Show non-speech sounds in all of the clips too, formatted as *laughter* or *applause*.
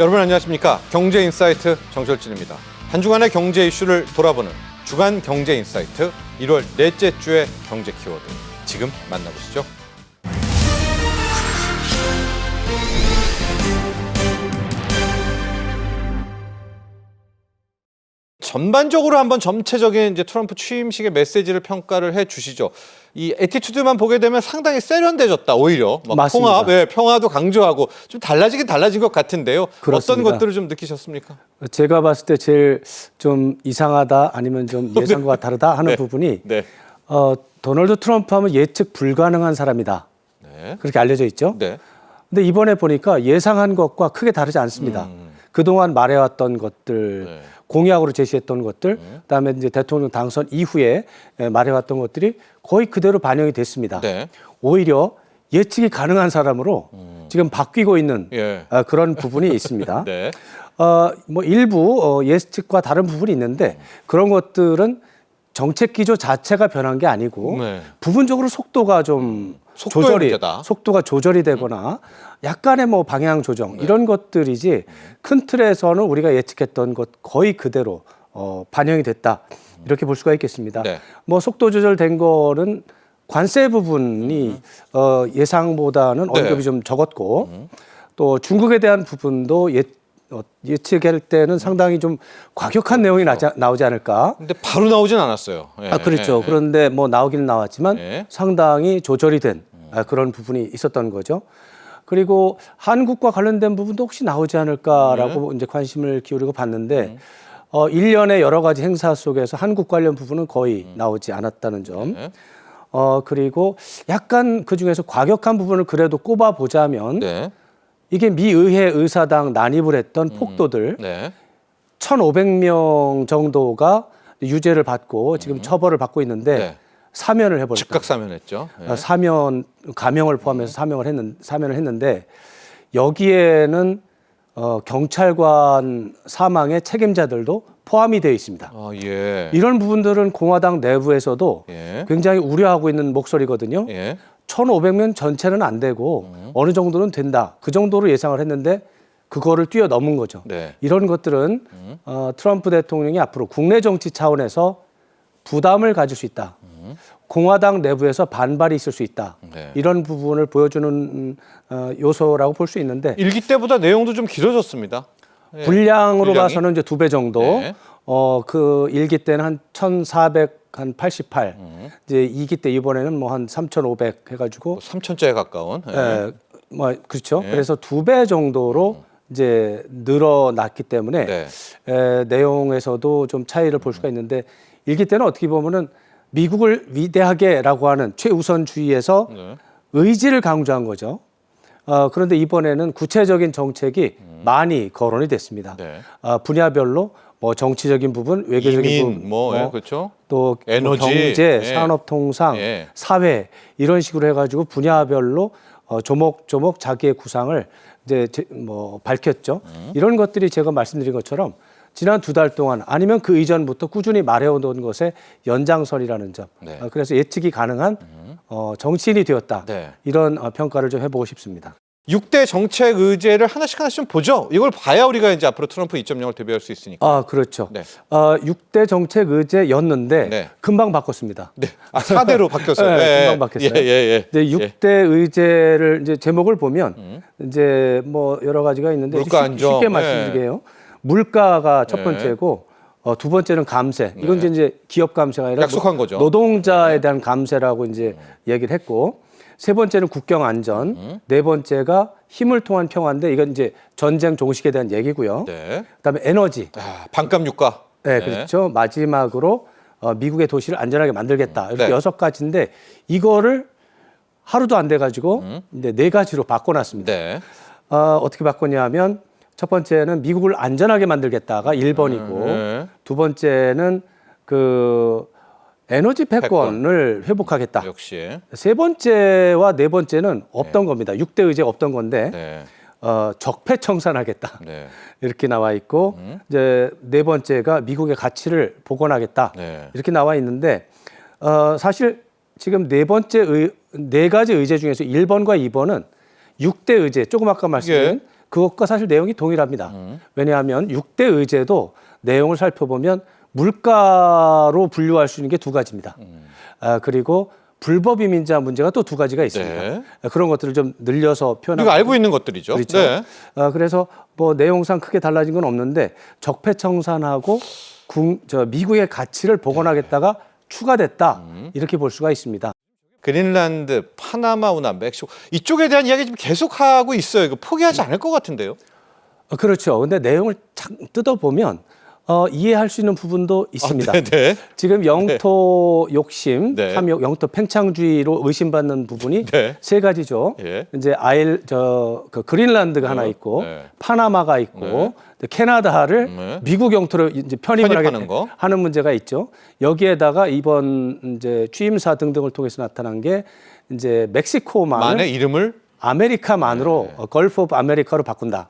여러분 안녕하십니까? 경제 인사이트 정철진입니다. 한 주간의 경제 이슈를 돌아보는 주간 경제 인사이트 1월 넷째 주의 경제 키워드 지금 만나보시죠. 전반적으로 한번 전체적인 이제 트럼프 취임식의 메시지를 평가를 해 주시죠. 이 에티튜드만 보게 되면 상당히 세련돼졌다 오히려 막 맞습니다. 통합, 예, 평화도 강조하고 좀 달라지긴 달라진 것 같은데요. 어떤 그렇습니다. 것들을 좀 느끼셨습니까? 제가 봤을 때 제일 좀 이상하다 아니면 좀 *laughs* 예상과 다르다 하는 네. 부분이 네, 어, 도널드 트럼프 하면 예측 불가능한 사람이다. 네, 그렇게 알려져 있죠. 네. 근데 이번에 보니까 예상한 것과 크게 다르지 않습니다. 그동안 말해왔던 것들, 음. 네. 공약으로 제시했던 것들, 그다음에 이제 대통령 당선 이후에 에, 말해왔던 것들이 거의 그대로 반영이 됐습니다. 네. 오히려 예측이 가능한 사람으로 지금 바뀌고 있는 예. 어, 그런 부분이 있습니다. *laughs* 네. 어, 뭐 일부 어, 예측과 다른 부분이 있는데 그런 것들은 정책 기조 자체가 변한 게 아니고 네. 부분적으로 속도가 좀 속도의 조절이 문제다. 속도가 조절이 되거나 약간의 뭐 방향 조정 네. 이런 것들이지 큰 틀에서는 우리가 예측했던 것 거의 그대로 어, 반영이 됐다 이렇게 볼 수가 있겠습니다. 네. 뭐 속도 조절된 거는 관세 부분이 어, 예상보다는 네. 언급이 좀 적었고 또 중국에 대한 부분도 예, 어, 예측할 때는 상당히 좀 과격한 내용이 나지, 나오지 않을까. 근데 바로 나오진 않았어요. 예, 아, 그렇죠. 예, 예. 그런데 뭐 나오기는 나왔지만 네. 상당히 조절이 된 아, 그런 부분이 있었던 거죠. 그리고 한국과 관련된 부분도 혹시 나오지 않을까라고 이제 관심을 기울이고 봤는데 어, 일련의 여러 가지 행사 속에서 한국 관련 부분은 거의 나오지 않았다는 점. 네. 어, 그리고 약간 그 중에서 과격한 부분을 그래도 꼽아 보자면 네. 이게 미 의회 의사당 난입을 했던 폭도들 네. 1,500명 정도가 유죄를 받고 지금 처벌을 받고 있는데 음. 네. 사면을 해버렸다. 즉각 사면했죠. 예. 어, 사면 감형을 포함해서 사명을 했는 사면을 했는데 여기에는 어, 경찰관 사망의 책임자들도 포함이 되어 있습니다. 아, 예. 이런 부분들은 공화당 내부에서도 예. 굉장히 우려하고 있는 목소리거든요. 예. 1,500명 전체는 안 되고 음. 어느 정도는 된다. 그 정도로 예상을 했는데 그거를 뛰어넘은 거죠. 네. 이런 것들은 음. 어, 트럼프 대통령이 앞으로 국내 정치 차원에서 부담을 가질 수 있다. 공화당 내부에서 반발이 있을 수 있다. 음. 네. 이런 부분을 보여주는 음, 어, 요소라고 볼 수 있는데 일기 때보다 내용도 좀 길어졌습니다. 예. 분량으로 분량이? 봐서는 이제 두 배 정도. 네. 어, 그 일기 때는 한 1,400 한 88. 음. 이제 이기 때 이번에는 뭐 한 3,500 해가지고 3천자에 가까운. 예. 예, 뭐 그렇죠. 예. 그래서 두 배 정도로 이제 늘어났기 때문에 네. 에, 내용에서도 좀 차이를 볼 수가 있는데 일기 때는 어떻게 보면은 미국을 위대하게라고 하는 최우선주의에서 네. 의지를 강조한 거죠. 어, 그런데 이번에는 구체적인 정책이 많이 거론이 됐습니다. 네. 어, 분야별로 뭐 정치적인 부분, 외교적인 이민 부분, 뭐, 뭐 예, 그렇죠. 또 에너지, 경제, 예. 산업 통상, 예. 사회 이런 식으로 해가지고 분야별로 어, 조목조목 자기의 구상을 이제 제- 뭐 밝혔죠. 음. 이런 것들이 제가 말씀드린 것처럼 지난 두 달 동안 아니면 그 이전부터 꾸준히 말해오던 것의 연장선이라는 점. 네. 어, 그래서 예측이 가능한 어, 정치인이 되었다. 네. 이런 어, 평가를 좀 해보고 싶습니다. 6대 정책 의제를 하나씩 하나씩 좀 보죠. 이걸 봐야 우리가 이제 앞으로 트럼프 2.0을 대비할 수 있으니까. 아 그렇죠. 네. 어, 6대 정책 의제였는데 네. 금방 바꿨습니다. 네. 아, 4대로 바뀌었어요. *laughs* 네, 금방 바뀌었어요. 예, 예, 예. 이제 예. 음. 6대 의제를 이제 제목을 보면 이제 뭐 여러 가지가 있는데 물가 쉽- 안정, 쉽게 예. 말씀드릴게요. 물가가 첫 예. 번째고 어, 두 번째는 감세. 이건 이제 이제 기업 감세가 아니라 약속한 노- 거죠. 노동자에 대한 감세라고 이제 얘기를 했고 세 번째는 국경 안전, 음. 네 번째가 힘을 통한 평화인데 이건 이제 전쟁 종식에 대한 얘기고요. 네. 그다음에 에너지. 아, 반값 유가. 네, 그렇죠. 마지막으로 어, 미국의 도시를 안전하게 만들겠다. 이렇게 네. 여섯 가지인데 이거를 하루도 안 돼 가지고 이제 네 가지로 바꿔 놨습니다. 네. 어, 어떻게 바꿨냐면 첫 번째는 미국을 안전하게 만들겠다가 1번이고 네. 두 번째는 그 에너지 패권을 회복하겠다. 역시. 세 번째와 네 번째는 없던 겁니다. 6대 의제가 없던 건데 네. 어, 적폐 청산하겠다. 네. *laughs* 이렇게 나와 있고 이제 네 번째가 미국의 가치를 복원하겠다 네. 이렇게 나와 있는데 어, 사실 지금 네 번째 의, 네 가지 의제 중에서 1번과 2번은 6대 의제 조금 아까 말씀드린 그것과 사실 내용이 동일합니다. 왜냐하면 6대 의제도 내용을 살펴보면 물가로 분류할 수 있는 게 두 가지입니다. 아, 그리고 불법 이민자 문제가 또 두 가지가 있습니다. 네. 아, 그런 것들을 좀 늘려서 표현하고 우리가 알고 있는 것들이죠. 그렇죠. 네. 아, 그래서 뭐 내용상 크게 달라진 건 없는데 적폐청산하고 궁, 저 미국의 가치를 복원하겠다가 추가됐다 음. 이렇게 볼 수가 있습니다. 그린란드, 파나마 운하, 멕시코 이쪽에 대한 이야기 지금 계속 하고 있어요. 이거 포기하지 않을 것 같은데요. 어, 그렇죠. 근데 내용을 참 뜯어 보면 어, 이해할 수 있는 부분도 있습니다. 네, 네. 지금 영토 욕심, 네. 탐욕, 영토 팽창주의로 의심받는 부분이 네. 세 가지죠. 예. 이제 아일 저그 그린란드가 하나 있고 네. 파나마가 있고 네. 또 캐나다를 네. 미국 영토로 이제 편입을 하게 거. 하는 문제가 있죠. 여기에다가 이번 이제 취임사 등등을 통해서 나타난 게 이제 멕시코만을 만의 이름을 아메리카만으로 네. 어, 걸프 오브 아메리카로 바꾼다.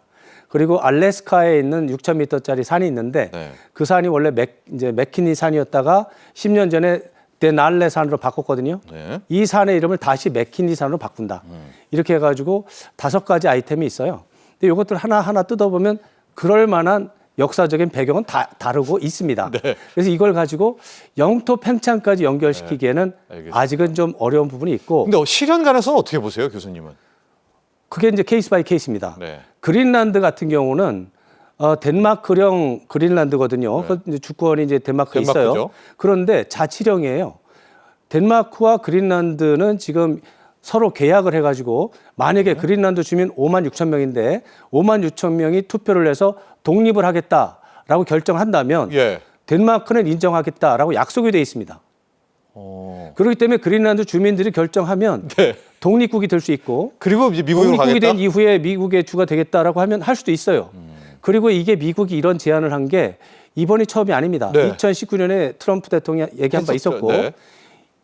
그리고 알래스카에 있는 6,000m짜리 산이 있는데 네. 그 산이 원래 맥 이제 맥키니 산이었다가 10년 전에 데날레 산으로 바꿨거든요. 네. 이 산의 이름을 다시 맥키니 산으로 바꾼다. 이렇게 해가지고 다섯 가지 아이템이 있어요. 근데 이것들 하나 하나 뜯어보면 그럴 만한 역사적인 배경은 다 다르고 있습니다. 네. 그래서 이걸 가지고 영토 팽창까지 연결시키기에는 네. 아직은 좀 어려운 부분이 있고 근데 실현 가능성은 어떻게 보세요, 교수님은? 그게 이제 케이스 바이 케이스입니다. 네. 그린란드 같은 경우는 어, 덴마크령 그린란드거든요. 그 이제 주권이 이제 덴마크에 네. 덴마크죠. 있어요. 그런데 자치령이에요. 덴마크와 그린란드는 지금 서로 계약을 해가지고 만약에 네. 그린란드 주민 5만 6천 명인데 5만 6천 명이 투표를 해서 독립을 하겠다라고 결정한다면 예. 덴마크는 인정하겠다라고 약속이 돼 있습니다. 어. 그렇기 때문에 그린란드 주민들이 결정하면 네. 독립국이 될 수 있고 그리고 이제 미국으로 독립국이 가겠다. 된 이후에 미국의 주가 되겠다라고 하면 할 수도 있어요. 그리고 이게 미국이 이런 제안을 한 게 이번이 처음이 아닙니다. 네. 2019년에 트럼프 대통령 얘기한 바. 있었고 네.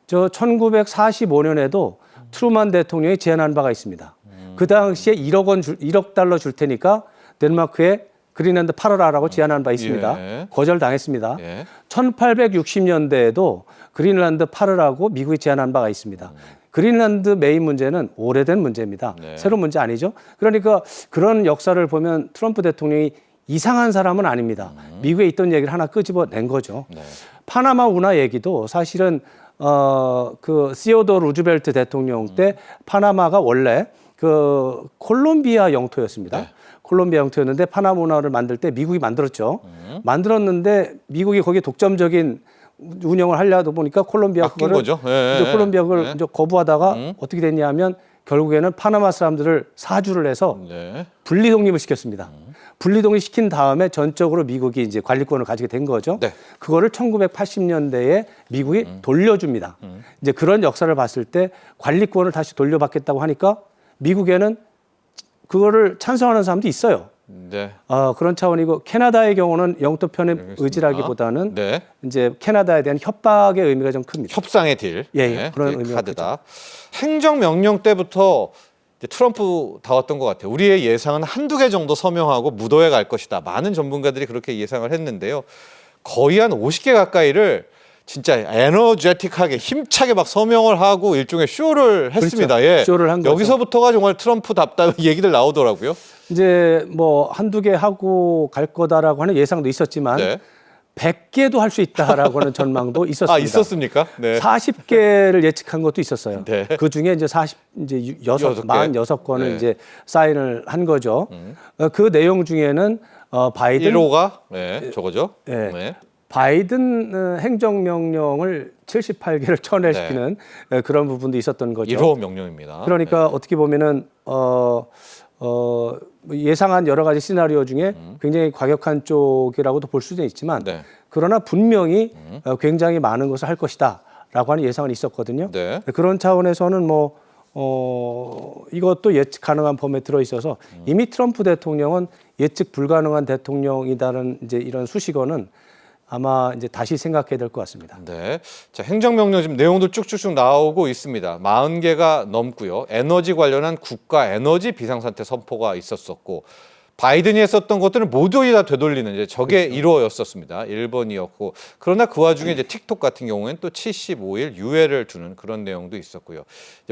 저 1945년에도 트루만 대통령이 제안한 바가 있습니다. 그 당시에 1억 원 줄, 1억 달러 줄 테니까 덴마크에 그린란드 팔아라라고 제안한 바 있습니다. 예. 거절당했습니다. 예. 1860년대에도 그린란드 팔으라고 미국이 제안한 바가 있습니다. 그린란드 메인 문제는 오래된 문제입니다. 네. 새로운 문제 아니죠. 그러니까 그런 역사를 보면 트럼프 대통령이 이상한 사람은 아닙니다. 미국에 있던 얘기를 하나 끄집어낸 거죠. 네. 파나마 운하 얘기도 사실은 어그 시오도 루즈벨트 대통령 때 파나마가 원래 그 콜롬비아 영토였습니다. 네. 콜롬비아 영토였는데 파나마 운하를 만들 때 미국이 만들었죠. 만들었는데 미국이 거기에 독점적인 운영을 하려다 보니까 콜롬비아 바뀐 그거를 거죠. 예, 이제 예, 콜롬비아 그걸 예. 이제 거부하다가 어떻게 됐냐면 결국에는 파나마 사람들을 사주를 해서 네. 분리 독립을 시켰습니다. 분리 독립 시킨 다음에 전적으로 미국이 이제 관리권을 가지게 된 거죠. 네. 그거를 1980년대에 미국이 돌려줍니다. 이제 그런 역사를 봤을 때 관리권을 다시 돌려받겠다고 하니까 미국에는 그거를 찬성하는 사람도 있어요. 네. 어, 그런 차원이고 캐나다의 경우는 영토 편입 의지라기보다는 네. 이제 캐나다에 대한 협박의 의미가 좀 큽니다. 협상의 딜. 네, 예, 예. 그런 그게 의미가 카드다. 행정 명령 때부터 이제 트럼프 다웠던 것 같아요. 우리의 예상은 한두 개 정도 서명하고 무도회 갈 것이다. 많은 전문가들이 그렇게 예상을 했는데요. 거의 한 50개 가까이를 진짜 에너제틱하게 힘차게 막 서명을 하고 일종의 쇼를 했습니다. 예. 그렇죠. 쇼를 한 거죠. 여기서부터가 정말 트럼프답다 *laughs* 얘기들 나오더라고요. 이제 뭐 한두 개 하고 갈 거다라고 하는 예상도 있었지만 네. 100개도 할 수 있다라고 하는 전망도 *laughs* 있었습니다. 아 있었습니까? 네. 40개를 예측한 것도 있었어요. 네. 그 중에 이제 40 이제 여섯 여섯 개. 만 여섯 건을 네. 음. 이제 사인을 한 거죠. 어, 그 내용 중에는 어, 바이든 1호가 네, 저거죠. 네. 네. 바이든 어, 행정명령을 78개를 천회시키는 어, 그런 부분도 있었던 거죠. 1호 명령입니다. 그러니까 어떻게 보면은 어, 어, 예상한 여러 가지 시나리오 중에 굉장히 과격한 쪽이라고도 볼 수는 있지만 네. 그러나 분명히 어, 굉장히 많은 것을 할 것이다라고 하는 예상은 있었거든요. 네. 그런 차원에서는 뭐 어, 이것도 예측 가능한 범위에 들어 있어서 이미 트럼프 대통령은 예측 불가능한 대통령이다는 이제 이런 수식어는 아마 이제 다시 생각해야 될 것 같습니다. 네. 자, 행정명령 지금 내용도 쭉쭉쭉 나오고 있습니다. 40개가 넘고요. 에너지 관련한 국가 에너지 비상사태 선포가 있었었고 바이든이 했었던 것들은 모두 다 되돌리는 이제 저게 그렇죠. 1호였었습니다. 1번이었고 그러나 그 와중에 이제 틱톡 같은 경우에는 또 75일 유예를 두는 그런 내용도 있었고요.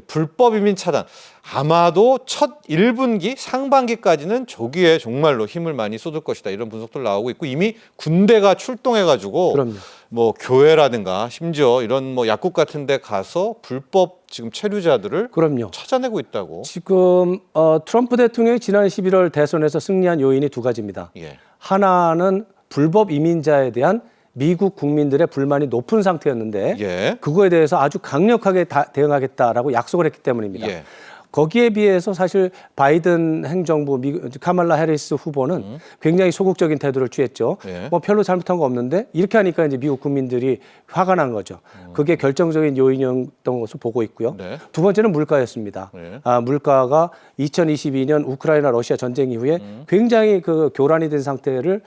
불법 이민 차단 아마도 첫 1분기 상반기까지는 저기에 정말로 힘을 많이 쏟을 것이다 이런 분석들 나오고 있고 이미 군대가 출동해가지고 그럼요. 뭐 교회라든가 심지어 이런 뭐 약국 같은 데 가서 불법 지금 체류자들을 그럼요. 찾아내고 있다고. 지금 어, 트럼프 대통령이 지난 11월 대선에서 승리한 요인이 두 가지입니다. 예. 하나는 불법 이민자에 대한 미국 국민들의 불만이 높은 상태였는데 예. 그거에 대해서 아주 강력하게 다- 대응하겠다라고 약속을 했기 때문입니다. 예. 거기에 비해서 사실 바이든 행정부 미, 카말라 해리스 후보는 굉장히 소극적인 태도를 취했죠. 음. 예. 뭐 별로 잘못한 거 없는데 이렇게 하니까 이제 미국 국민들이 화가 난 거죠. 그게 결정적인 요인이었던 것으로 보고 있고요. 음. 네. 두 번째는 물가였습니다. 네. 아, 물가가 2022년 우크라이나 러시아 전쟁 이후에 음. 굉장히 그 교란이 된 상태를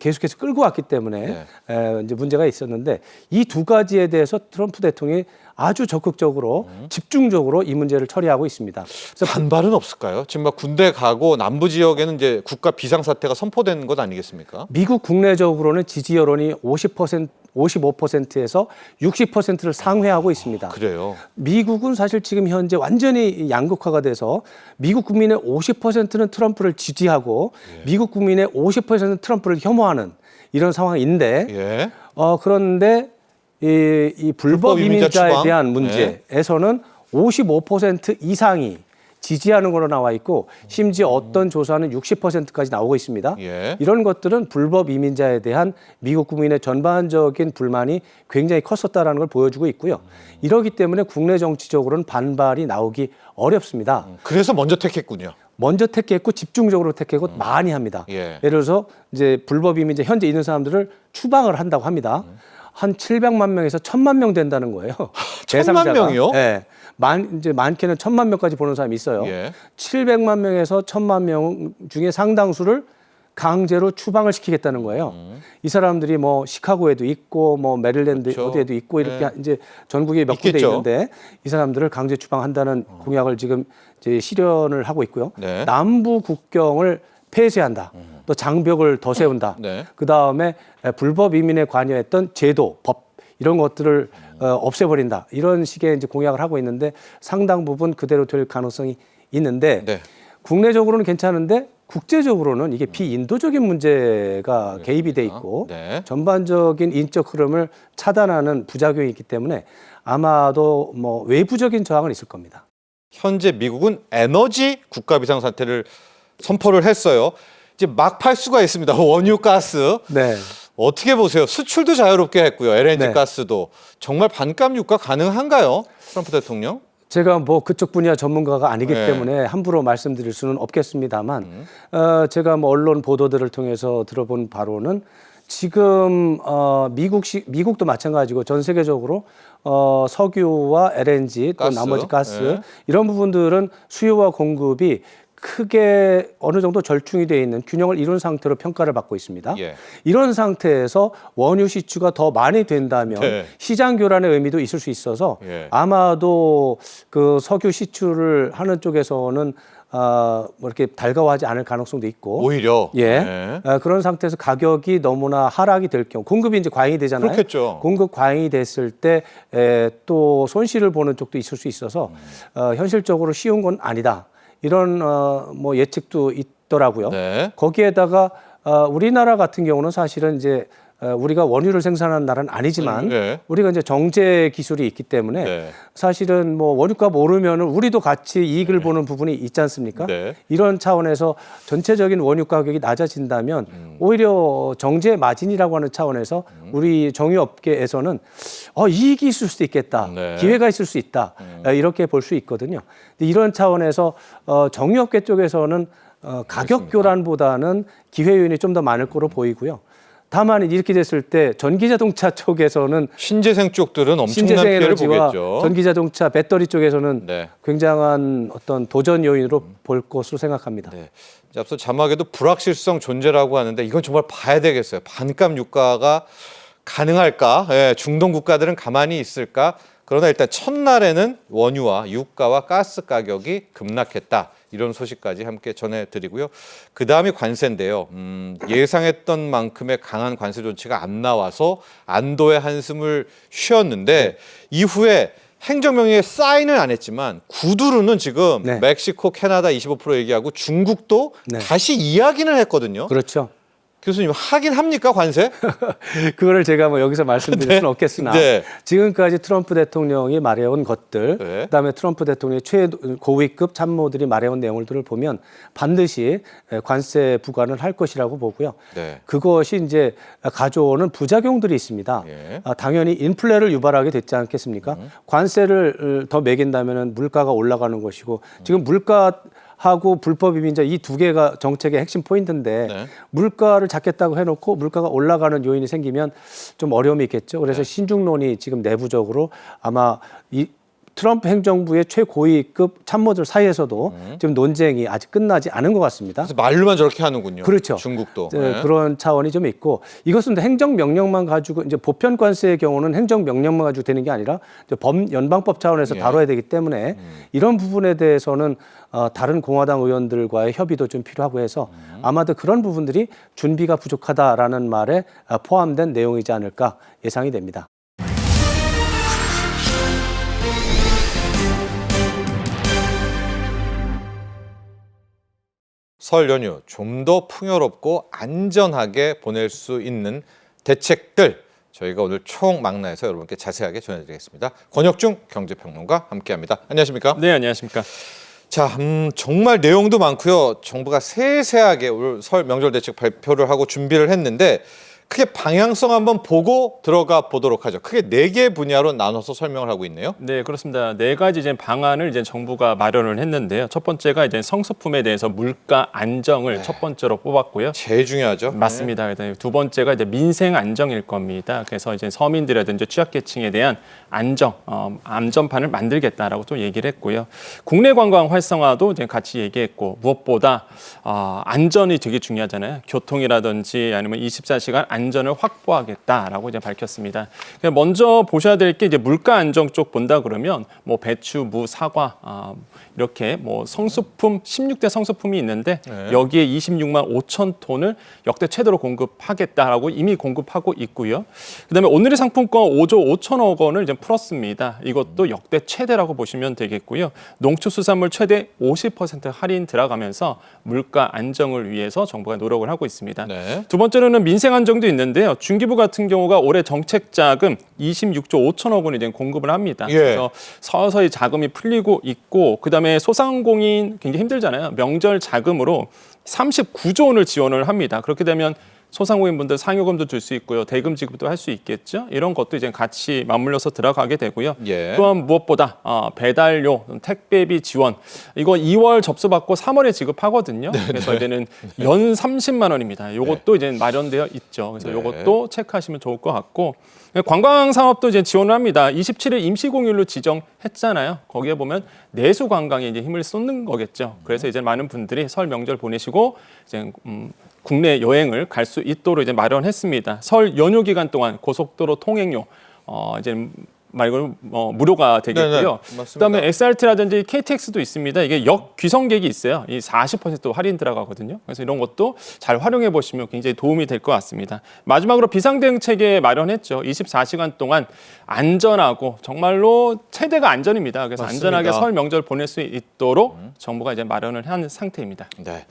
계속해서 끌고 왔기 때문에 네. 에, 이제 문제가 있었는데 이 두 가지에 대해서 트럼프 대통령이 아주 적극적으로 음. 집중적으로 이 문제를 처리하고 있습니다. 그래서 반발은 없을까요? 지금 막 군대 가고 남부 지역에는 이제 국가 비상 사태가 선포된 것 아니겠습니까? 미국 국내적으로는 지지 여론이 50% 55%에서 60%를 상회하고 있습니다. 그래요. 미국은 사실 지금 현재 완전히 양극화가 돼서 미국 국민의 50%는 트럼프를 지지하고 예. 미국 국민의 50%는 트럼프를 혐오하는 이런 상황인데 예. 어 그런데 이, 이 불법 불법 이민자 이민자에. 대한 문제에서는 55% 이상이 지지하는 걸로 나와 있고 심지어 어떤 조사는 60%까지 나오고 있습니다. 예. 이런 것들은 불법 이민자에 대한 미국 국민의 전반적인 불만이 굉장히 컸었다라는 걸 보여주고 있고요. 이러기 때문에 국내 정치적으로는 반발이 나오기 어렵습니다. 그래서 먼저 택했군요. 먼저 택했고 집중적으로 택했고 많이 합니다. 예. 예를 들어서 이제 불법 이민자 현재 있는 사람들을 추방을 한다고 합니다. 한 700만 명에서 1000만 명 된다는 거예요. *laughs* 천만 명이요? 예. 만 이제 많게는 1000만 명까지 보는 사람이 있어요. 예. 700만 명에서 1000만 명 중에 상당수를 강제로 추방을 시키겠다는 거예요. 이 사람들이 뭐 시카고에도 있고 뭐 메릴랜드 음. 그렇죠. 어디에도 있고 이렇게 네. 이제 전국에 몇 군데 있겠죠. 있는데 이 사람들을 강제 추방한다는 공약을 지금 이제 실현을 하고 있고요. 네. 남부 국경을 폐쇄한다. 또 장벽을 더 세운다. 네. 그 다음에 불법 이민에 관여했던 제도, 법 이런 것들을 어, 없애버린다. 이런 식의 이제 공약을 하고 있는데 상당 부분 그대로 될 가능성이 있는데 네. 국내적으로는 괜찮은데 국제적으로는 이게 비인도적인 문제가 개입이 돼 있고 네. 전반적인 인적 흐름을 차단하는 부작용이 있기 때문에 아마도 뭐 외부적인 저항은 있을 겁니다. 현재 미국은 에너지 국가 비상 사태를 선포를 했어요. 이제 막 팔 수가 있습니다. *laughs* 원유 가스. 네. 어떻게 보세요? 수출도 자유롭게 했고요. LNG 네. 가스도 정말 반값 유가 가능한가요? 트럼프 대통령? 제가 뭐 그쪽 분야 전문가가 아니기 네. 때문에 함부로 말씀드릴 수는 없겠습니다만 어, 제가 뭐 언론 보도들을 통해서 들어본 바로는 지금 어, 미국시 미국도 마찬가지고 전 세계적으로 어, 석유와 LNG 또 가스. 나머지 가스 네. 이런 부분들은 수요와 공급이 크게 어느 정도 절충이 되어 있는 균형을 이룬 상태로 평가를 받고 있습니다. 예. 이런 상태에서 원유 시추가 더 많이 된다면 네. 시장 교란의 의미도 있을 수 있어서 예. 아마도 그 석유 시추를 하는 쪽에서는 아, 뭐 이렇게 달가워하지 않을 가능성도 있고 오히려 예 네. 아, 그런 상태에서 가격이 너무나 하락이 될 경우 공급이 이제 과잉이 되잖아요. 그렇겠죠. 공급 과잉이 됐을 때 또 손실을 보는 쪽도 있을 수 있어서 어, 현실적으로 쉬운 건 아니다. 이런 어, 뭐 예측도 있더라고요. 네. 거기에다가 어, 우리나라 같은 경우는 사실은 이제 어, 우리가 원유를 생산하는 나라는 아니지만 네. 우리가 이제 정제 기술이 있기 때문에 네. 사실은 뭐 원유값 오르면은 우리도 같이 이익을 보는 부분이 있지 않습니까? 네. 이런 차원에서 전체적인 원유 가격이 낮아진다면 음. 오히려 정제 마진이라고 하는 차원에서 우리 정유업계에서는 어, 이익이 있을 수도 있겠다, 네. 음. 기회가 있을 수 있다 어, 이렇게 볼 수 있거든요. 이런 차원에서 어, 정유업계 쪽에서는 어, 가격 교란보다는 기회 요인이 좀 더 많을 거로 보이고요. 다만 이렇게 됐을 때 전기 자동차 쪽에서는 신재생 쪽들은 엄청난 신재생 피해를 에너지와 보겠죠. 전기 자동차 배터리 쪽에서는 네. 굉장한 어떤 도전 요인으로 볼 것으로 생각합니다. 네. 이제 앞서 자막에도 불확실성 존재라고 하는데 이건 정말 봐야 되겠어요. 반값 유가가 가능할까? 예, 중동 국가들은 가만히 있을까? 그러나 일단 첫날에는 원유와 유가와 가스 가격이 급락했다. 이런 소식까지 함께 전해드리고요. 그 다음이 관세인데요. 음, 예상했던 만큼의 강한 관세 조치가 안 나와서 안도의 한숨을 쉬었는데 이후에 행정명령에 사인은 안 했지만 구두로는 지금 네. 멕시코, 캐나다 25% 얘기하고 중국도 네. 다시 이야기는 했거든요. 그렇죠. 교수님 하긴 합니까 관세? *laughs* 그거를 제가 뭐 여기서 말씀드릴 *laughs* 네. 수는 없겠으나 네. 지금까지 트럼프 대통령이 말해온 것들, 네. 그다음에 트럼프 대통령의 최고위급 참모들이 말해온 내용들을 보면 반드시 관세 부과를 할 것이라고 보고요. 네. 그것이 이제 가져오는 부작용들이 있습니다. 예. 아, 당연히 인플레를 유발하게 됐지 않겠습니까? 음. 관세를 어, 더 매긴다면 물가가 올라가는 것이고 지금 물가 하고 불법 이민자 이 두 개가 정책의 핵심 포인트인데 네. 물가를 잡겠다고 해놓고 물가가 올라가는 요인이 생기면 좀 어려움이 있겠죠. 네. 그래서 신중론이 지금 내부적으로 아마 이 트럼프 행정부의 최고위급 참모들 사이에서도 음. 지금 논쟁이 아직 끝나지 않은 것 같습니다. 그래서 말로만 저렇게 하는군요. 그렇죠. 중국도. 네, 네. 그런 차원이 좀 있고 이것은 행정 명령만 가지고 이제 보편 관세의 경우는 행정 명령만 가지고 되는 게 아니라 범 연방법 차원에서 예. 다뤄야 되기 때문에 이런 부분에 대해서는 어, 다른 공화당 의원들과의 협의도 좀 필요하고 해서 아마도 그런 부분들이 준비가 부족하다라는 말에 어, 포함된 내용이지 않을까 예상이 됩니다. 설 연휴 좀 더 풍요롭고 안전하게 보낼 수 있는 대책들 저희가 오늘 총망라해서 여러분께 자세하게 전해드리겠습니다. 권혁중 경제평론가 함께합니다. 안녕하십니까? 네, 안녕하십니까. 자, 음, 정말 내용도 많고요. 정부가 세세하게 올 설 명절 대책 발표를 하고 준비를 했는데 크게 방향성 한번 보고 들어가 보도록 하죠. 크게 네 개 분야로 나눠서 설명을 하고 있네요. 네, 그렇습니다. 네 가지 이제 방안을 이제 정부가 마련을 했는데요. 첫 번째가 이제 성수품에 대해서 물가 안정을 첫 번째로 뽑았고요. 제일 중요하죠. 맞습니다. 그다음에 두 번째가 이제 민생 안정일 겁니다. 그래서 이제 서민들이라든지 취약계층에 대한 안정, 어, 안전판을 만들겠다라고 또 얘기를 했고요. 국내 관광 활성화도 이제 같이 얘기했고 무엇보다 어, 안전이 되게 중요하잖아요. 교통이라든지 아니면 24시간 안전을 확보하겠다라고 이제 밝혔습니다. 먼저 보셔야 될 게 이제 물가 안정 쪽 본다 그러면 뭐 배추, 무, 사과 아, 이렇게 뭐 성수품 16대 성수품이 있는데 네. 여기에 26만 5천 톤을 역대 최대로 공급하겠다라고 이미 공급하고 있고요. 그다음에 오늘의 상품권 5조 5천억 원을 이제 풀었습니다. 이것도 역대 최대라고 보시면 되겠고요. 농축수산물 최대 50% 할인 들어가면서 물가 안정을 위해서 정부가 노력을 하고 있습니다. 네. 두 번째로는 민생 안정도 있는데요. 중기부 같은 경우가 올해 정책 자금 26조 5천억 원을 이제 공급을 합니다. 예. 그래서 서서히 자금이 풀리고 있고 그다음에 소상공인 굉장히 힘들잖아요. 명절 자금으로 39조 원을 지원을 합니다. 그렇게 되면 소상공인분들 상여금도 줄 수 있고요. 대금 지급도 할 수 있겠죠. 이런 것도 이제 같이 맞물려서 들어가게 되고요. 예. 또한 무엇보다 어, 배달료, 택배비 지원 이거 2월 접수받고 3월에 지급하거든요. 네, 그래서 이제는 연 30만 원입니다. 이것도 이제 마련되어 있죠. 그래서 네. 이것도 체크하시면 좋을 것 같고 관광 산업도 이제 지원을 합니다. 27일 임시 공휴일로 지정했잖아요. 거기에 보면 내수 관광에 이제 힘을 쏟는 거겠죠. 그래서 이제 많은 분들이 설 명절 보내시고 이제 음, 국내 여행을 갈 수 있도록 이제 마련했습니다. 설 연휴 기간 동안 고속도로 통행료 어 이제 말 그대로 어, 무료가 되겠고요. 네네, 맞습니다. 그다음에 SRT라든지 KTX도 있습니다. 이게 역 귀성객이 있어요. 이 40% 할인 들어가거든요. 그래서 이런 것도 잘 활용해 보시면 굉장히 도움이 될 것 같습니다. 마지막으로 비상대응 체계 마련했죠. 24시간 동안 안전하고 정말로 최대가 안전입니다. 그래서 맞습니다. 안전하게 설 명절 보낼 수 있도록 정부가 이제 마련을 한 상태입니다. 네.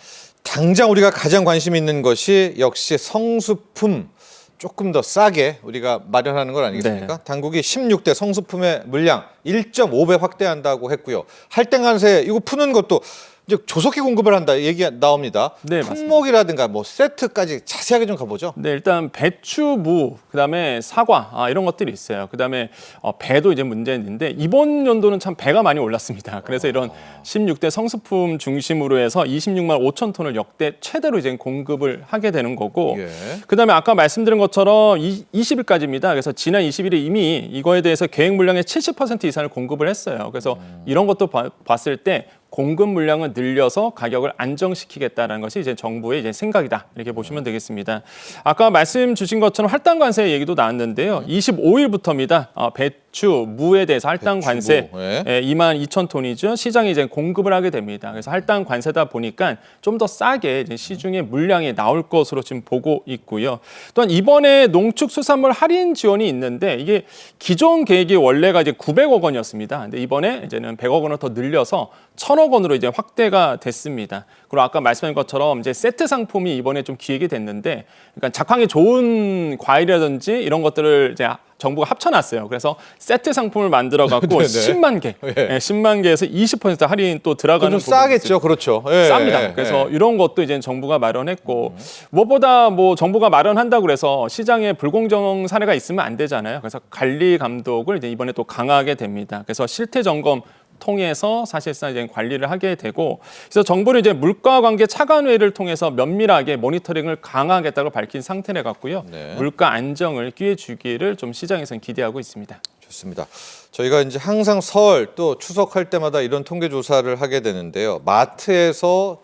당장 우리가 가장 관심 있는 것이 역시 성수품 조금 더 싸게 우리가 마련하는 것 아니겠습니까? 네. 당국이 16대 성수품의 물량 1.5배 확대한다고 했고요. 할당관세 이거 푸는 것도 이제 조속히 공급을 한다 얘기가 나옵니다. 네. 품목이라든가 뭐 세트까지 자세하게 좀 가보죠. 네, 일단 배추, 무, 그다음에 사과 아, 이런 것들이 있어요. 그다음에 어, 배도 이제 문제인데 이번 연도는 참 배가 많이 올랐습니다. 그래서 이런 16대 성수품 중심으로 해서 26만 5천 톤을 역대 최대로 이제 공급을 하게 되는 거고. 예. 그다음에 아까 말씀드린 것처럼 이, 20일까지입니다. 그래서 지난 20일에 이미 이거에 대해서 계획 물량의 70% 이상을 공급을 했어요. 그래서 이런 것도 봐- 봤을 때 공급 물량을 늘려서 가격을 안정시키겠다라는 것이 이제 정부의 이제 생각이다 이렇게 보시면 되겠습니다. 아까 말씀 주신 것처럼 할당 관세 얘기도 나왔는데요. 25일부터입니다. 어, 배추 배추, 무에 대해서 할당 배추, 관세 무, 예. 예, 2만 2천 톤이죠. 시장에 이제 공급을 하게 됩니다. 그래서 할당 관세다 보니까 좀 더 싸게 이제 시중에 물량이 나올 것으로 지금 보고 있고요. 또한 이번에 농축수산물 할인 지원이 있는데 이게 기존 계획이 원래가 이제 900억 원이었습니다. 근데 이번에 이제는 100억 원을 더 늘려서 1000억 원으로 이제 확대가 됐습니다. 그리고 아까 말씀한 것처럼 이제 세트 상품이 이번에 좀 기획이 됐는데 그러니까 작황이 좋은 과일이라든지 이런 것들을 이제 정부가 합쳐놨어요. 그래서 세트 상품을 만들어 갖고 네네. *laughs* 10만 개, 예. 예, 10만 개에서 20% 할인 또 들어가는 좀 부분이 싸겠죠, 그렇죠. 예, 쌉니다. 예, 그래서 예. 이런 것도 이제 정부가 마련했고 무엇보다 뭐 정부가 마련한다 그래서 시장에 불공정 사례가 있으면 안 되잖아요. 그래서 관리 감독을 이제 이번에 또 강화하게 됩니다. 그래서 실태 점검 통해서 사실상 이제 관리를 하게 되고 그래서 정부는 이제 물가 관계 차관회의를 통해서 면밀하게 모니터링을 강화하겠다고 밝힌 상태래 갖고요. 네. 물가 안정을 기회 주기를 좀 시장에서는 기대하고 있습니다. 좋습니다. 저희가 이제 항상 설 또 추석할 때마다 이런 통계 조사를 하게 되는데요. 마트에서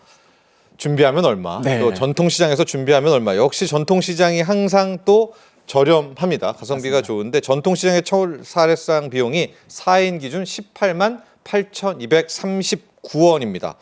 준비하면 얼마, 네. 또 전통시장에서 준비하면 얼마. 역시 전통시장이 항상 또 저렴합니다. 가성비가 좋은데 전통시장의 처울 사례상 비용이 4인 기준 18만 8,239원입니다.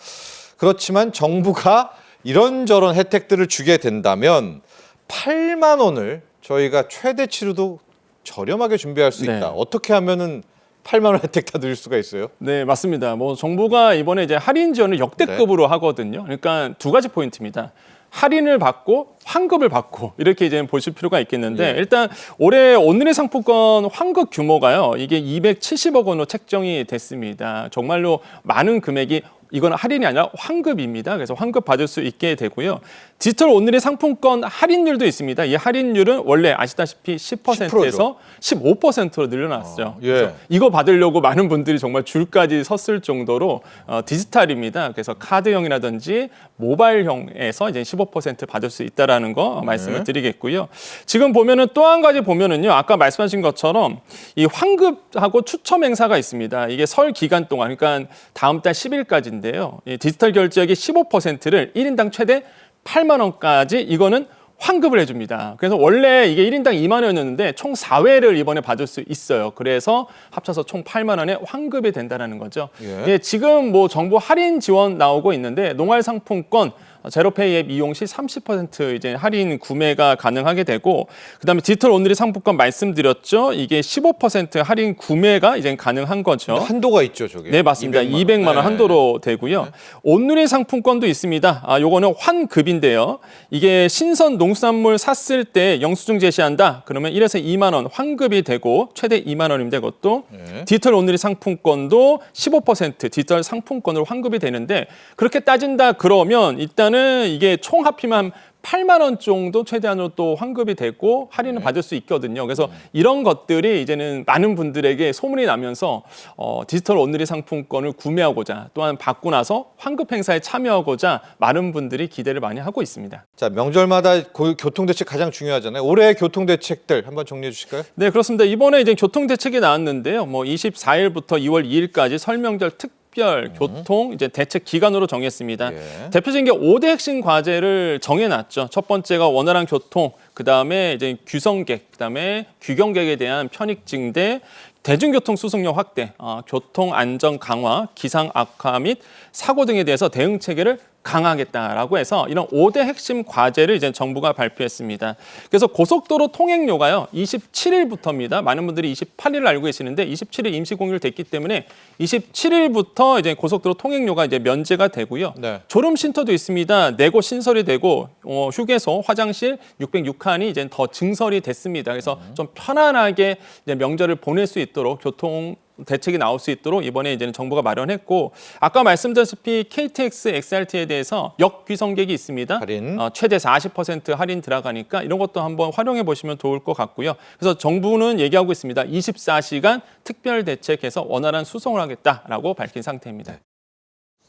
그렇지만 정부가 이런저런 혜택들을 주게 된다면 8만 원을 저희가 최대치로도 저렴하게 준비할 수 네. 있다. 어떻게 하면은 8만 원 혜택 다 드릴 수가 있어요? 네, 맞습니다. 뭐 정부가 이번에 이제 할인 지원을 역대급으로 하거든요. 그러니까 두 가지 포인트입니다. 할인을 받고 환급을 받고 이렇게 이제 보실 필요가 있겠는데 예. 일단 올해 오늘의 상품권 환급 규모가요. 이게 270억 원으로 책정이 됐습니다. 정말로 많은 금액이 이건 할인이 아니라 환급입니다. 그래서 환급 받을 수 있게 되고요. 디지털 오늘의 상품권 할인율도 있습니다. 이 할인율은 원래 아시다시피 10%에서 15%로 늘려놨어요. 아, 예. 이거 받으려고 많은 분들이 정말 줄까지 섰을 정도로 어, 디지털입니다. 그래서 카드형이라든지 모바일형에서 이제 15% 받을 수 있다라는 거 말씀을 드리겠고요. 지금 보면은 또 한 가지 보면은요. 아까 말씀하신 것처럼 이 환급하고 추첨 행사가 있습니다. 이게 설 기간 동안 그러니까 다음 달 10일까지인데요. 이 디지털 결제액의 15%를 1인당 최대 8만 원까지 이거는 환급을 해줍니다. 그래서 원래 이게 1인당 2만 원이었는데 총 4회를 이번에 받을 수 있어요. 그래서 합쳐서 총 8만 원의 환급이 된다는 거죠. 예. 예, 지금 뭐 정부 할인 지원 나오고 있는데 농활 상품권 제로페이 앱 이용 시 30% 이제 할인 구매가 가능하게 되고 그다음에 디지털 오늘의 상품권 말씀드렸죠. 이게 15% 할인 구매가 이제 가능한 거죠. 한도가 있죠, 저게. 네, 맞습니다. 200만 200만 원 네. 한도로 되고요. 온누리 상품권도 있습니다. 아, 요거는 환급인데요. 이게 신선 농수산물 샀을 때 영수증 제시한다. 그러면 1에서 2만 원 환급이 되고 최대 2만 원입니다. 이것도 네. 디지털 온누리 상품권도 15% 디지털 상품권으로 환급이 되는데 그렇게 따진다 그러면 일단 은 이게 총 합히면 8만 원 정도 최대한으로 또 환급이 되고 할인을 받을 수 있거든요. 그래서 이런 것들이 이제는 많은 분들에게 소문이 나면서 어, 디지털 온누리 상품권을 구매하고자 또한 받고 나서 환급 행사에 참여하고자 많은 분들이 기대를 많이 하고 있습니다. 자, 명절마다 고- 교통대책 가장 중요하잖아요. 올해 교통대책들 한번 정리해 주실까요? 네, 그렇습니다. 이번에 이제 교통 대책이 나왔는데요. 뭐 24일부터 2월 2일까지 설명절 특 별 교통 이제 대책 기간으로 정했습니다. 예. 대표적인 게 5대 핵심 과제를 정해놨죠. 첫 번째가 원활한 교통, 그 다음에 이제 규성객, 그 다음에 규경객에 대한 편익 증대, 대중교통 수속력 확대, 어, 교통 안전 강화, 기상 악화 및 사고 등에 대해서 대응 체계를 강화하겠다라고 해서 이런 5대 핵심 과제를 이제 정부가 발표했습니다. 그래서 고속도로 통행료가요. 27일부터입니다. 많은 분들이 28일을 알고 계시는데 27일 임시 공휴일 됐기 때문에 27일부터 이제 고속도로 통행료가 이제 면제가 되고요. 네. 졸음 쉼터도 있습니다. 내고 신설이 되고 어, 휴게소, 화장실 606칸이 이제 더 증설이 됐습니다. 그래서 좀 편안하게 이제 명절을 보낼 수 있도록 교통 대책이 나올 수 있도록 이번에 이제는 정부가 마련했고 아까 말씀드렸다시피 KTX, XRT에 대해서 역귀성객이 있습니다. 할인. 어, 최대 40% 할인 들어가니까 이런 것도 한번 활용해 보시면 좋을 것 같고요. 그래서 정부는 얘기하고 있습니다. 24시간 특별 대책해서 원활한 수송을 하겠다라고 밝힌 상태입니다.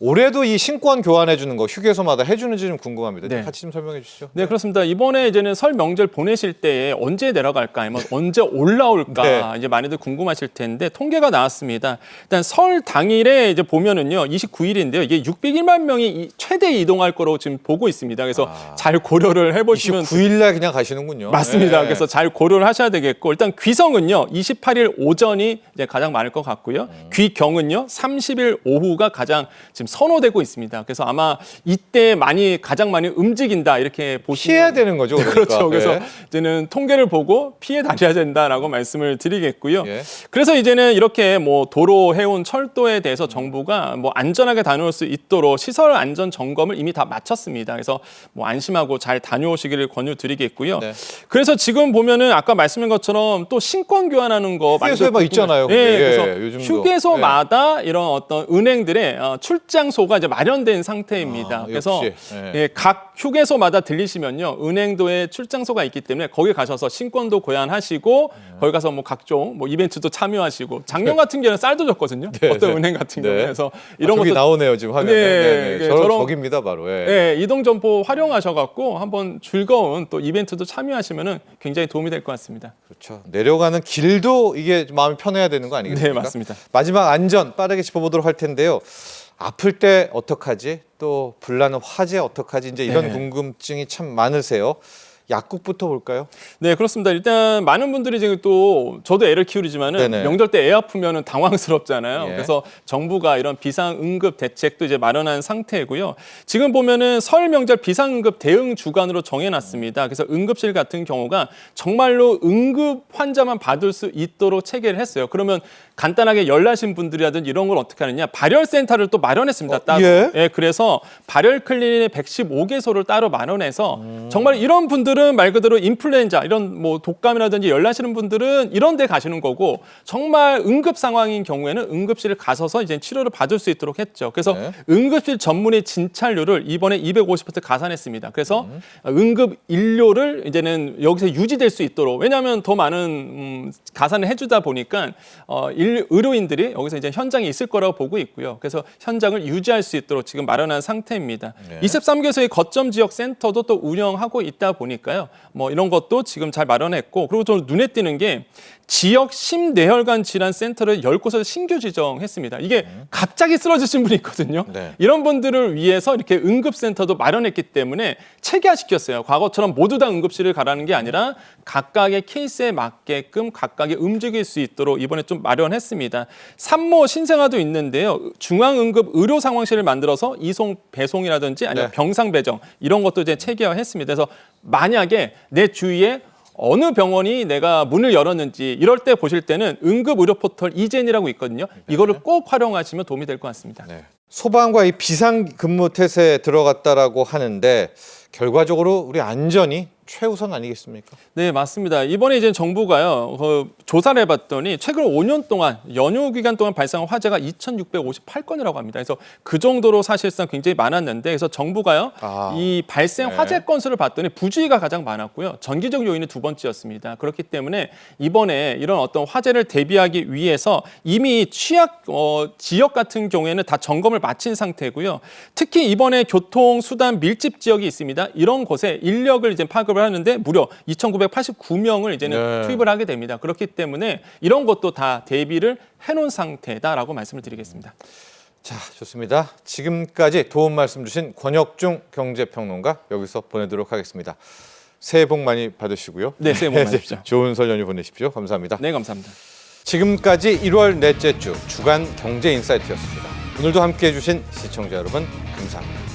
올해도 이 신권 교환해 주는 거 휴게소마다 해 주는지 좀 궁금합니다. 네. 같이 좀 설명해 주시죠. 네, 그렇습니다. 이번에 이제는 설 명절 보내실 때에 언제 내려갈까, 아니면 언제 올라올까, 네. 이제 많이들 궁금하실 텐데 통계가 나왔습니다. 일단 설 당일에 이제 보면은요, 29일인데요, 이게 601만 명이 이- 최대 이동할 거로 지금 보고 있습니다. 그래서 아. 잘 고려를 해 보시면 29일 날 그냥 가시는군요. 맞습니다. 네. 그래서 잘 고려를 하셔야 되겠고 일단 귀성은요 28일 오전이 이제 가장 많을 것 같고요. 음. 귀경은요 30일 오후가 가장 지금 선호되고 있습니다. 그래서 아마 이때 많이 가장 많이 움직인다 이렇게 보시면 피해야 되는 거죠. *laughs* 그러니까. 그렇죠. 그래서 네. 이제는 통계를 보고 피해 다녀야 된다라고 말씀을 드리겠고요. 예. 그래서 이제는 이렇게 뭐 도로, 해운, 철도에 대해서 정부가 뭐 안전하게 다녀올 수 있도록 시설 안전 점검을 이미 다 마쳤습니다. 그래서 뭐 안심하고 잘 다녀오시기를 권유드리겠고요. 네. 그래서 지금 보면은 아까 말씀한 것처럼 또 신권 교환하는 거 휴게소에 있잖아요, 그게. 예, 그래서 예. 휴게소마다 이런 어떤 은행들의 어, 출장 소가 이제 마련된 상태입니다. 아, 그래서 역시. 예. 예, 각 휴게소마다 들리시면요 은행도에 출장소가 있기 때문에 거기 가셔서 신권도 고안하시고 네. 거기 가서 뭐 각종 뭐 이벤트도 참여하시고 작년 같은 경우는 쌀도 줬거든요. 네, 어떤 네. 은행 같은 네. 경우에 그래서 이런 아, 것도 나오네요 지금 화면에. 네, 네, 네. 네, 저런 저기입니다 바로. 예. 예, 이동 점포 활용하셔갖고 한번 즐거운 또 이벤트도 참여하시면은 굉장히 도움이 될 것 같습니다. 그렇죠. 내려가는 길도 이게 마음이 편해야 되는 거 아니겠습니까? 네, 맞습니다. 마지막 안전 빠르게 짚어보도록 할 텐데요. 아플 때 어떡하지? 또 불나는 화재 어떡하지? 이제 이런 네. 궁금증이 참 많으세요. 약국부터 볼까요? 네, 그렇습니다. 일단 많은 분들이 지금 또 저도 애를 키우지만은 네네. 명절 때 애 아프면은 당황스럽잖아요. 예. 그래서 정부가 이런 비상 응급 대책도 이제 마련한 상태고요. 지금 보면은 설 명절 비상 응급 대응 주간으로 정해놨습니다. 그래서 응급실 같은 경우가 정말로 응급 환자만 받을 수 있도록 체계를 했어요. 그러면 간단하게 열나신 분들이라든지 이런 걸 어떻게 하느냐 발열센터를 또 마련했습니다. 어, 따로. 예? 예, 그래서 발열 클리닉 115개소를 따로 마련해서 음. 정말 이런 분들은 말 그대로 인플루엔자 이런 뭐 독감이라든지 열나시는 분들은 이런 데 가시는 거고 정말 응급 상황인 경우에는 응급실을 가서서 이제 치료를 받을 수 있도록 했죠. 그래서 네. 응급실 전문의 진찰료를 이번에 250% 가산했습니다. 그래서 음. 응급 인료를 이제는 여기서 유지될 수 있도록 왜냐하면 더 많은 음, 가산을 해주다 보니까 어, 일, 의료인들이 여기서 이제 현장에 있을 거라고 보고 있고요. 그래서 현장을 유지할 수 있도록 지금 마련한 상태입니다. 네. 23개소의 거점 지역 센터도 또 운영하고 있다 보니까 요. 뭐 이런 것도 지금 잘 마련했고 그리고 좀 눈에 띄는 게 지역 심뇌혈관 질환 센터를 10곳을 신규 지정했습니다. 이게 갑자기 쓰러지신 분이 있거든요. 네. 이런 분들을 위해서 이렇게 응급센터도 마련했기 때문에 체계화시켰어요. 과거처럼 모두 다 응급실을 가라는 게 아니라 각각의 케이스에 맞게끔 각각이 움직일 수 있도록 이번에 좀 마련했습니다. 산모 신생아도 있는데요. 중앙응급 의료 상황실을 만들어서 이송 배송이라든지 아니면 네. 병상 배정 이런 것도 이제 체계화했습니다. 그래서 만약에 내 주위에 어느 병원이 내가 문을 열었는지 이럴 때 보실 때는 응급 의료 포털 이젠이라고 있거든요. 이거를 꼭 활용하시면 도움이 될 것 같습니다. 네. 소방과 이 비상 근무 태세에 들어갔다라고 하는데 결과적으로 우리 안전이 최우선 아니겠습니까? 네, 맞습니다. 이번에 이제 정부가요, 그 조사를 해봤더니 최근 5년 동안 연휴 기간 동안 발생한 화재가 2,658건이라고 합니다. 그래서 그 정도로 사실상 굉장히 많았는데, 그래서 정부가요, 아, 이 발생 네. 화재 건수를 봤더니 부주의가 가장 많았고요, 전기적 요인이 두 번째였습니다. 그렇기 때문에 이번에 이런 어떤 화재를 대비하기 위해서 이미 취약 어, 지역 같은 경우에는 다 점검을 마친 상태고요. 특히 이번에 교통 수단 밀집 지역이 있습니다. 이런 곳에 인력을 이제 파급을 하는데 무려 2,989명을 이제는 네. 투입을 하게 됩니다. 그렇기 때문에 이런 것도 다 대비를 해놓은 상태다라고 말씀을 드리겠습니다. 자, 좋습니다. 지금까지 도움 말씀 주신 권혁중 경제평론가 여기서 보내도록 하겠습니다. 새해 복 많이 받으시고요. 네, 새해 복 많이 받으십시오. 좋은 설 연휴 보내십시오. 감사합니다. 네, 감사합니다. 지금까지 1월 넷째 주 주간 경제 인사이트였습니다. 오늘도 함께해 주신 시청자 여러분 감사합니다.